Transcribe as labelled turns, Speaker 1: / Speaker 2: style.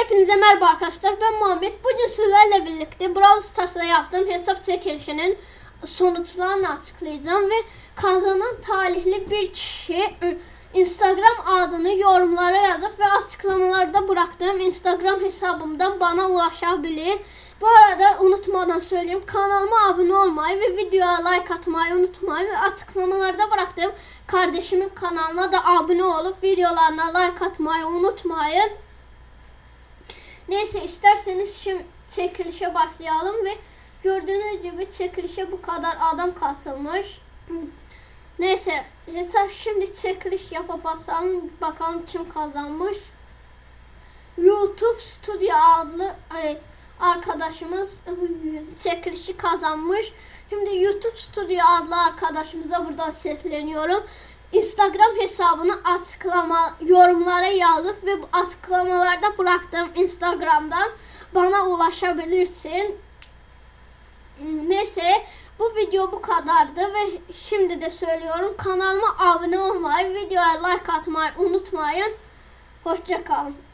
Speaker 1: Hepinize merhaba arkadaşlar. Ben Muhammed. Bugün sizlerle birlikte Brawl Stars'ta yaptığım hesap çekilişinin sonuçlarını açıklayacağım ve kazanan talihli bir kişi ı, Instagram adını yorumlara yazıp ve açıklamalarda bıraktığım Instagram hesabımdan bana ulaşabilir. Bu arada unutmadan söyleyeyim kanalıma abone olmayı ve videoya like atmayı unutmayın ve açıklamalarda bıraktığım kardeşimin kanalına da abone olup videolarına like atmayı unutmayın. Neyse isterseniz şimdi çekilişe başlayalım ve gördüğünüz gibi çekilişe bu kadar adam katılmış. Neyse hesap şimdi çekiliş yapıp bakalım kim kazanmış. YouTube Studio adlı arkadaşımız çekilişi kazanmış. Şimdi YouTube Studio adlı arkadaşımıza buradan sesleniyorum. Instagram hesabını açıklama yorumlara yazıp ve bu açıklamalarda bıraktığım Instagram'dan bana ulaşabilirsin. Neyse bu video bu kadardı ve şimdi de söylüyorum kanalıma abone olmayı, videoya like atmayı unutmayın. Hoşçakalın.